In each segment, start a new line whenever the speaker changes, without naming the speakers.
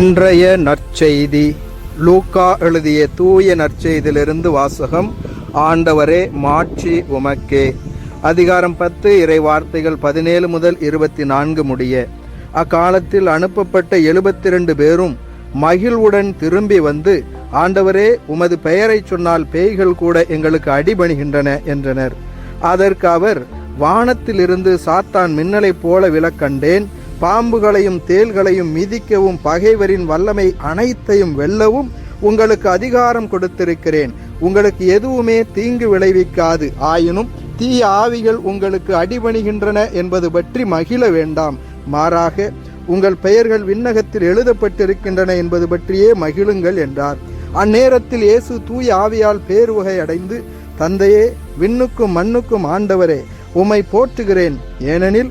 இன்றைய நற்செய்தி. லூக்கா எழுதிய தூய நற்செய்தியிலிருந்து வாசகம் ஆண்டவரே மாட்சி உமக்கே. அதிகாரம் பத்து இறை வார்த்தைகள் பதினேழு முதல் இருபத்தி நான்கு முடிய. அக்காலத்தில் அனுப்பப்பட்ட எழுபத்தி ரெண்டு பேரும் மகிழ்வுடன் திரும்பி வந்து ஆண்டவரே உமது பெயரைச் சொன்னால் பேய்கள் கூட எங்களுக்கு அடிபணிகின்றன என்றனர். அதற்கு அவர் வானத்திலிருந்து சாத்தான் மின்னலைப் போல விலக்கண்டேன் பாம்புகளையும் தேள்களையும் மிதிக்கவும் பகைவரின் வல்லமை அனைத்தையும் வெல்லவும் உங்களுக்கு அதிகாரம் கொடுத்திருக்கிறேன். உங்களுக்கு எதுவுமே தீங்கு விளைவிக்காது. ஆயினும் தீய ஆவிகள் உங்களுக்கு அடிபணிகின்றன என்பது பற்றி மகிழ வேண்டாம். மாறாக உங்கள் பெயர்கள் விண்ணகத்தில் எழுதப்பட்டிருக்கின்றன என்பது பற்றியே மகிழுங்கள் என்றார். அந்நேரத்தில் இயேசு தூய ஆவியால் பேருவகை அடைந்து தந்தையே விண்ணுக்கும் மண்ணுக்கும் ஆண்டவரே உம்மை போற்றுகிறேன். ஏனெனில்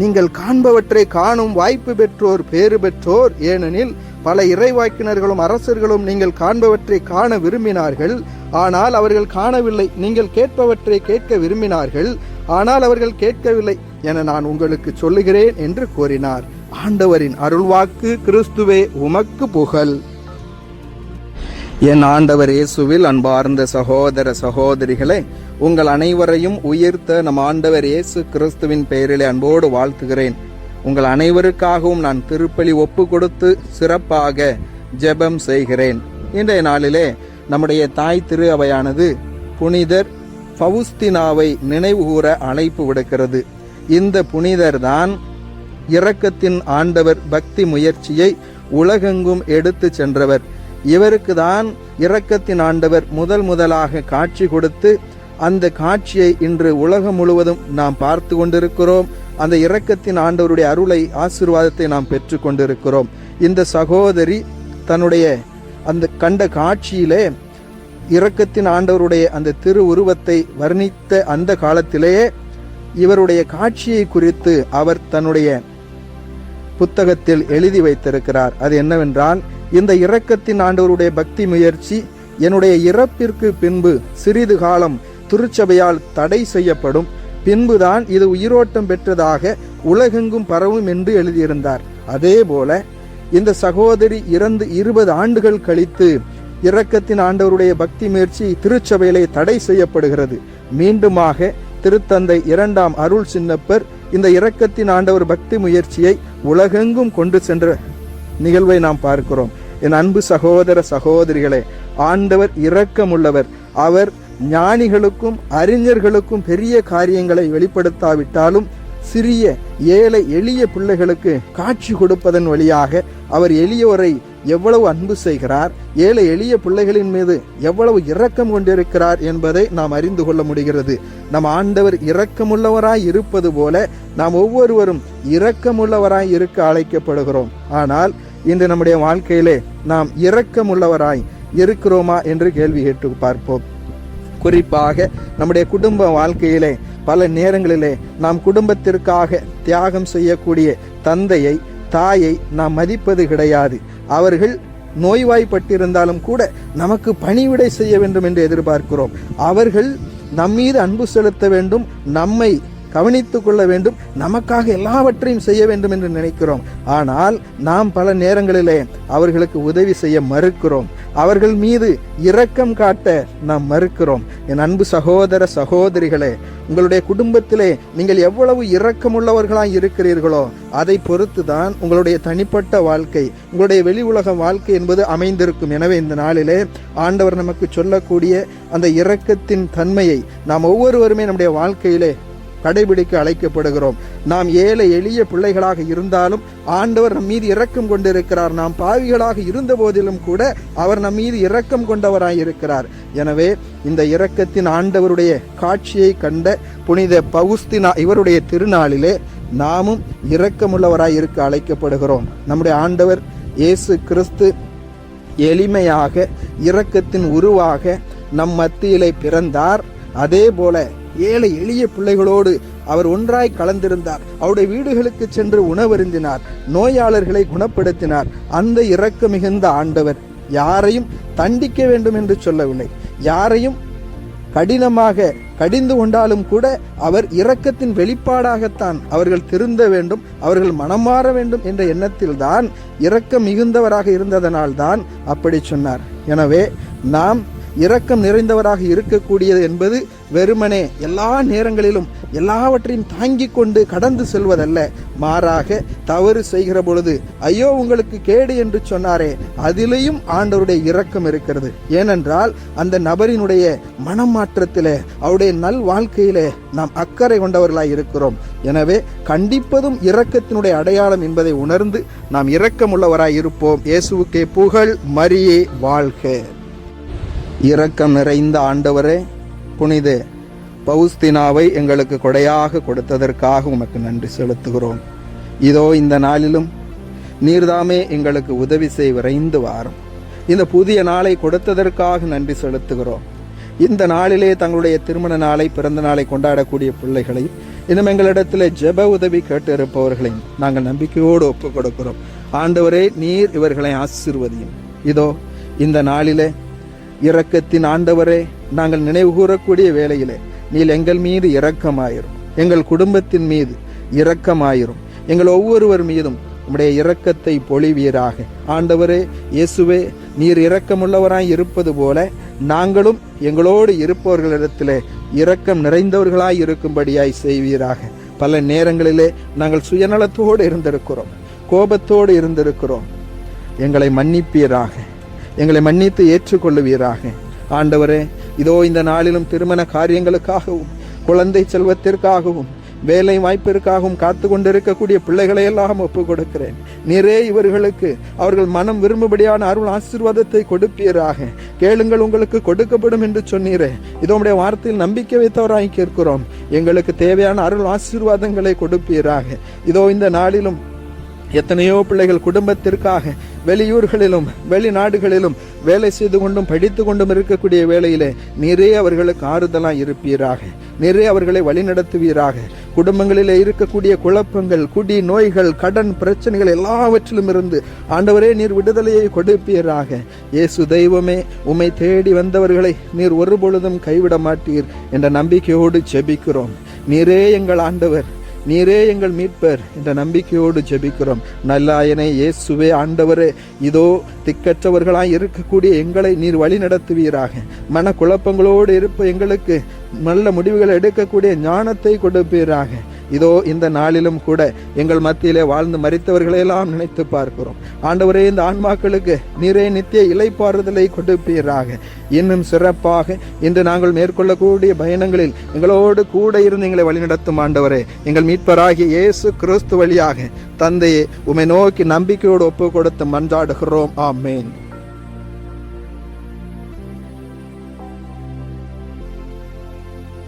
நீங்கள் காண்பவற்றை காணும் வாய்ப்பு பெற்றோர் பேறு பெற்றோர். ஏனெனில் பல இறைவாக்கினர்களும் அரசர்களும் நீங்கள் காண்பவற்றை காண விரும்பினார்கள். ஆனால் அவர்கள் காணவில்லை நீங்கள் கேட்பவற்றை கேட்க விரும்பினார்கள். ஆனால் அவர்கள் கேட்கவில்லை என நான் உங்களுக்கு சொல்லுகிறேன் என்று கூறினார். ஆண்டவரின் அருள்வாக்கு கிறிஸ்துவே உமக்கு புகழ். என் ஆண்டவர் இயேசுவில் அன்பார்ந்த சகோதர சகோதரிகளே உங்கள் அனைவரையும் உயிர்த்த நம் ஆண்டவர் இயேசு கிறிஸ்துவின் பெயரிலே அன்போடு வாழ்த்துகிறேன். உங்கள் அனைவருக்காகவும் நான் திருப்பலி ஒப்பு கொடுத்து சிறப்பாக ஜெபம் செய்கிறேன். இன்றைய நாளிலே நம்முடைய தாய் திரு அவையானது புனிதர் பவுஸ்தினாவை நினைவுகூர அழைப்பு விடுக்கிறது. இந்த புனிதர் தான் இரக்கத்தின் ஆண்டவர் பக்தி முயற்சியை உலகெங்கும் எடுத்து சென்றவர். இவருக்கு தான் இரக்கத்தின் ஆண்டவர் முதல் முதலாக காட்சி கொடுத்து அந்த காட்சியை இன்று உலகம் முழுவதும் நாம் பார்த்து கொண்டிருக்கிறோம். அந்த இரக்கத்தின் ஆண்டவருடைய அருளை ஆசீர்வாதத்தை நாம் பெற்று கொண்டிருக்கிறோம். இந்த சகோதரி தன்னுடைய அந்த கண்ட காட்சியிலே இரக்கத்தின் ஆண்டவருடைய அந்த திரு உருவத்தை வர்ணித்த அந்த காலத்திலேயே இவருடைய காட்சியை குறித்து அவர் தன்னுடைய புத்தகத்தில் எழுதி வைத்திருக்கிறார். அது என்னவென்றால் இந்த இரக்கத்தின் ஆண்டவருடைய பக்தி முயற்சி என்னுடைய இறப்பிற்கு பின்பு சிறிது காலம் திருச்சபையால் தடை செய்யப்படும். பின்புதான் இது உயிரோட்டம் பெற்றதாக உலகெங்கும் பரவும் என்று எழுதியிருந்தார். அதே போல இந்த சகோதரி இறந்து இருபது ஆண்டுகள் கழித்து இரக்கத்தின் ஆண்டவருடைய பக்தி முயற்சி திருச்சபையிலே தடை செய்யப்படுகிறது. மீண்டுமாக திருத்தந்தை இரண்டாம் அருள் சின்னப்பர் இந்த இரக்கத்தின் ஆண்டவர் பக்தி முயற்சியை உலகெங்கும் கொண்டு சென்ற நிகழ்வை நாம் பார்க்கிறோம். என் அன்பு சகோதர சகோதரிகளே ஆண்டவர் இரக்கமுள்ளவர். அவர் ஞானிகளுக்கும் அறிஞர்களுக்கும் பெரிய காரியங்களை வெளிப்படுத்தாவிட்டாலும் சிறிய ஏழை எளிய பிள்ளைகளுக்கு காட்சி கொடுப்பதன் வழியாக அவர் எளியோரை எவ்வளவு அன்பு செய்கிறார் ஏழை எளிய பிள்ளைகளின் மீது எவ்வளவு இரக்கம் கொண்டிருக்கிறார் என்பதை நாம் அறிந்து கொள்ள முடிகிறது. நம் ஆண்டவர் இரக்கமுள்ளவராய் இருப்பது போல நாம் ஒவ்வொருவரும் இரக்கமுள்ளவராய் இருக்க அழைக்கப்படுகிறோம். ஆனால் இன்று நம்முடைய வாழ்க்கையிலே நாம் இரக்கமுள்ளவராய் இருக்கிறோமா என்று கேள்வி கேட்டு பார்ப்போம். குறிப்பாக நம்முடைய குடும்ப வாழ்க்கையிலே பல நேரங்களிலே நாம் குடும்பத்திற்காக தியாகம் செய்யக்கூடிய தந்தையை தாயை நாம் மதிப்பது கிடையாது. அவர்கள் நோய்வாய்ப்பட்டிருந்தாலும் கூட நமக்கு பணிவிடை செய்ய வேண்டும் என்று எதிர்பார்க்கிறோம். அவர்கள் நம்மீது அன்பு செலுத்த வேண்டும். நம்மை கவனித்துக் கொள்ள வேண்டும். நமக்காக எல்லாவற்றையும் செய்ய வேண்டும் என்று நினைக்கிறோம். ஆனால் நாம் பல நேரங்களிலே அவர்களுக்கு உதவி செய்ய மறுக்கிறோம். அவர்கள் மீது இரக்கம் காட்ட நாம் மறுக்கிறோம். என் அன்பு சகோதர சகோதரிகளே உங்களுடைய குடும்பத்திலே நீங்கள் எவ்வளவு இரக்கமுள்ளவர்களாக இருக்கிறீர்களோ அதை பொறுத்து தான் உங்களுடைய தனிப்பட்ட வாழ்க்கை உங்களுடைய வெளி உலக வாழ்க்கை என்பது அமைந்திருக்கும். எனவே இந்த நாளிலே ஆண்டவர் நமக்கு சொல்லக்கூடிய அந்த இரக்கத்தின் தன்மையை நாம் ஒவ்வொருவருமே நம்முடைய வாழ்க்கையிலே கடைபிடிக்க அழைக்கப்படுகிறோம். நாம் ஏழை எளிய பிள்ளைகளாக இருந்தாலும் ஆண்டவர் நம் மீது இரக்கம் கொண்டிருக்கிறார். நாம் பாவிகளாக இருந்த போதிலும் கூட அவர் நம் மீது இரக்கம் கொண்டவராய் இருக்கிறார். எனவே இந்த இரக்கத்தின் ஆண்டவருடைய காட்சியை கண்ட புனித பவுஸ்தினா இவருடைய திருநாளிலே நாமும் இரக்கமுள்ளவராய் இருக்க அழைக்கப்படுகிறோம். நம்முடைய ஆண்டவர் இயேசு கிறிஸ்து எளிமையாக இரக்கத்தின் உருவாக நம் மத்தியிலே பிறந்தார். அதே போல ஏழை எளிய பிள்ளைகளோடு அவர் ஒன்றாய் கலந்திருந்தார். அவருடைய வீடுகளுக்கு சென்று உணவருந்தினார். நோயாளர்களை குணப்படுத்தினார். அந்த இரக்க மிகுந்த ஆண்டவர் யாரையும் தண்டிக்க வேண்டும் என்று சொல்லவில்லை. யாரையும் கடினமாக கடிந்து கொண்டாலும் கூட அவர் இரக்கத்தின் வெளிப்பாடாகத்தான் அவர்கள் திருந்த வேண்டும் அவர்கள் மனம் மாற வேண்டும் என்ற எண்ணத்தில்தான் இரக்கம் மிகுந்தவராக இருந்ததனால்தான் அப்படி சொன்னார். எனவே நாம் இரக்கம் நிறைந்தவராக இருக்கக்கூடியது என்பது வெறுமனே எல்லா நேரங்களிலும் எல்லாவற்றையும் தாங்கிக் கொண்டு கடந்து செல்வதல்ல. மாறாக தவறு செய்கிற பொழுது ஐயோ உங்களுக்கு கேடு என்று சொன்னாரே அதிலேயும் ஆண்டவருடைய இரக்கம் இருக்கிறது. ஏனென்றால் அந்த நபரினுடைய மனம் மாற்றத்திலே அவருடைய நல் வாழ்க்கையிலே நாம் அக்கறை கொண்டவர்களாய் இருக்கிறோம். எனவே கண்டிப்பதும் இரக்கத்தினுடைய அடையாளம் என்பதை உணர்ந்து நாம் இரக்கமுள்ளவராய் இருப்போம். இயேசுவுக்கே புகழ் மரியே வாழ்க. இரக்கம் நிறைந்த ஆண்டவரே புனித பௌஸ்தினாவை எங்களுக்கு கொடையாக கொடுத்ததற்காக உமக்கு நன்றி செலுத்துகிறோம். இதோ இந்த நாளிலும் நீர்தாமே எங்களுக்கு உதவி செய் விரைந்து வாரும். இந்த புதிய நாளை கொடுத்ததற்காக நன்றி செலுத்துகிறோம். இந்த நாளிலே தங்களுடைய திருமண நாளை பிறந்த நாளை கொண்டாடக்கூடிய பிள்ளைகளை இன்னும் எங்களிடத்தில் ஜெப உதவி கேட்டு இருப்பவர்களையும் நாங்கள் நம்பிக்கையோடு ஒப்புக் கொடுக்கிறோம். ஆண்டவரே நீர் இவர்களை ஆசிர்வதியும். இதோ இந்த நாளிலே இரக்கத்தின் ஆண்டவரே நாங்கள் நினைவு கூறக்கூடிய வேளையிலே நீர் எங்கள் மீது இரக்கமாயிரும். எங்கள் குடும்பத்தின் மீது இரக்கமாயிரும். எங்கள் ஒவ்வொருவர் மீதும் உம்முடைய இரக்கத்தை பொழிவீராக. ஆண்டவரே இயேசுவே நீர் இரக்கமுள்ளவராய் இருப்பது போல நாங்களும் எங்களோடு இருப்பவர்களிடத்திலே இரக்கம் நிறைந்தவர்களாய் இருக்கும்படியாய் செய்வீராக. பல நேரங்களிலே நாங்கள் சுயநலத்தோடு இருந்திருக்கிறோம். கோபத்தோடு இருந்திருக்கிறோம். எங்களை மன்னிப்பீராக. எங்களை மன்னித்து ஏற்றுக்கொள்ளுவீராக. ஆண்டவரே இதோ இந்த நாளிலும் திருமண காரியங்களுக்காகவும் குழந்தை செல்வத்திற்காகவும் வேலை வாய்ப்பிற்காகவும் காத்து கொண்டிருக்கக்கூடிய பிள்ளைகளை எல்லாம் ஒப்புக் கொடுக்கிறேன் நீரே இவர்களுக்கு அவர்கள் மனம் விரும்பும்படியான அருள் ஆசீர்வாதத்தை கொடுப்பீராக. கேளுங்கள் உங்களுக்கு கொடுக்கப்படும் என்று சொன்னீரே. இதோடைய வார்த்தையில் நம்பிக்கை வைத்தவராய் கேட்கிறோம். எங்களுக்கு தேவையான அருள் ஆசீர்வாதங்களை கொடுப்பீராக. இதோ இந்த நாளிலும் எத்தனையோ பிள்ளைகள் குடும்பத்திற்காக வெளியூர்களிலும் வெளிநாடுகளிலும் வேலை செய்து கொண்டும் படித்து கொண்டும் இருக்கக்கூடிய வேலையிலே நிறைய அவர்களுக்கு ஆறுதலாக இருப்பீராக. நிறைய அவர்களை வழிநடத்துவீராக. குடும்பங்களிலே இருக்கக்கூடிய குழப்பங்கள் குடி நோய்கள் கடன் பிரச்சனைகள் எல்லாவற்றிலும் இருந்து ஆண்டவரே நீர் விடுதலையை கொடுப்பீராக. இயேசு தெய்வமே உமை தேடி வந்தவர்களை நீர் ஒருபொழுதும் கைவிட மாட்டீர் என்ற நம்பிக்கையோடு செபிக்கிறோம் நீரே எங்கள் ஆண்டவர். நீரே எங்கள் மீட்பர் என்ற நம்பிக்கையோடு ஜெபிக்கிறோம். நல்லாயனை இயேசுவே ஆண்டவரே இதோ திக்கற்றவர்களாய் இருக்கக்கூடிய எங்களை நீர் வழி நடத்துவீராக மன குழப்பங்களோடு இருப்ப எங்களுக்கு நல்ல முடிவுகளை எடுக்கக்கூடிய ஞானத்தை கொடுப்பீராக. இதோ இந்த நாளிலும் கூட எங்கள் மத்தியிலே வாழ்ந்து மறித்தவர்களையெல்லாம் நினைத்து பார்க்கிறோம். ஆண்டவரே இந்த ஆன்மாக்களுக்கு நிறை நித்திய இலைப்பாறுதலை கொடுப்பீராக. இன்னும் சிறப்பாக இன்று நாங்கள் மேற்கொள்ளக்கூடிய பயணங்களில் எங்களோடு கூட இருந்து எங்களை வழிநடத்தும் ஆண்டவரே எங்கள் மீட்பராகிய இயேசு கிறிஸ்து வழியாக தந்தையே உமை நோக்கி நம்பிக்கையோடு ஒப்பு கொடுத்து மன்றாடுகிறோம். ஆமேன்.